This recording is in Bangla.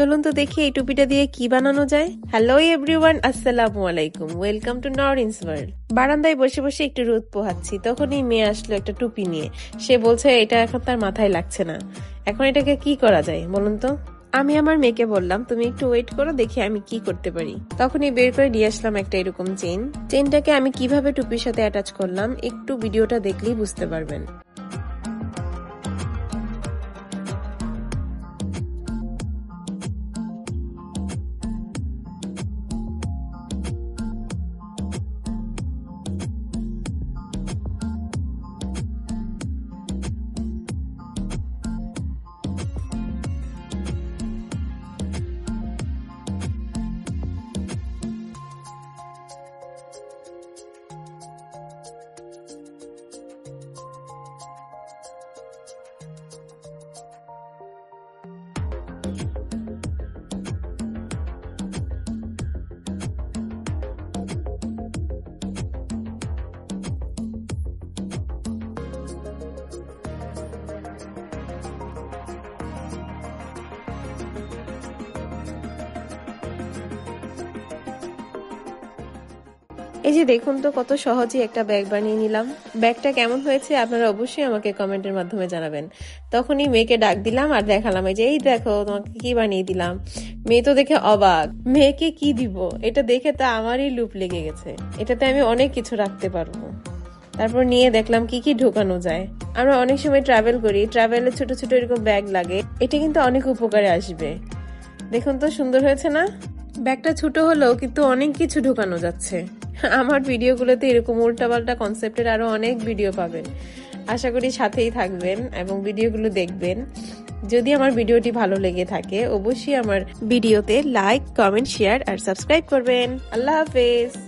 চলুন তো দেখি এই টুপিটা দিয়ে কি বানানো যায়। হ্যালো এভরিওয়ান আসসালামু আলাইকুম। ওয়েলকাম টু নরিনস ওয়ার্ল্ড বারান্দায় বসে বসে একটু রোদ পোহাচ্ছি। তখনই মেয়ে আসলো একটা টুপি নিয়ে। সে বলছে, এটা এখন তার মাথায় লাগছে না। এখন এটাকে কি করা যায়, বলুন তো? আমি আমার মেয়েকে বললাম, তুমি একটু ওয়েট করো, দেখি আমি কি করতে পারি। তখনই বের করে দিয়ে আসলাম একটা এরকম চেন চেনটাকে আমি কীভাবে টুপির সাথে অ্যাটাচ করলাম, একটু ভিডিওটা দেখলেই বুঝতে পারবেন। এই যে দেখুন তো, কত সহজেই একটা ব্যাগ বানিয়ে নিলাম। ব্যাগটা কেমন হয়েছে আপনারা অবশ্যই আমাকে কমেন্টের মাধ্যমে জানাবেন। তখনই মেয়েকে ডাক দিলাম আর দেখালাম, এই যে, এই দেখো, তোমাকে কি বানিয়ে দিলাম? মেয়ে তো দেখে অবাক, মেয়েকে কি দিব? এটা দেখে তা আমারই লুপ লেগে গেছে। এটাতে আমি অনেক কিছু রাখতে পারব। তারপর নিয়ে দেখলাম কি কি ঢোকানো যায়। আমরা অনেক সময় ট্রাভেল করি ট্রাভেলে ছোট ছোট এরকম ব্যাগ লাগে। এটা কিন্তু অনেক উপকারে আসবে। দেখুন তো, সুন্দর হয়েছে না? ব্যাগটা ছোট হলেও কিন্তু অনেক কিছু ঢোকানো যাচ্ছে। আমার ভিডিওগুলোতে এরকম উল্টাপাল্টা কনসেপ্টের আরও অনেক ভিডিও পাবেন। আশা করি সাথেই থাকবেন এবং ভিডিওগুলো দেখবেন। যদি আমার ভিডিওটি ভালো লেগে থাকে, অবশ্যই আমার ভিডিওতে লাইক কমেন্ট শেয়ার আর সাবস্ক্রাইব করবেন। আল্লাহ হাফেজ।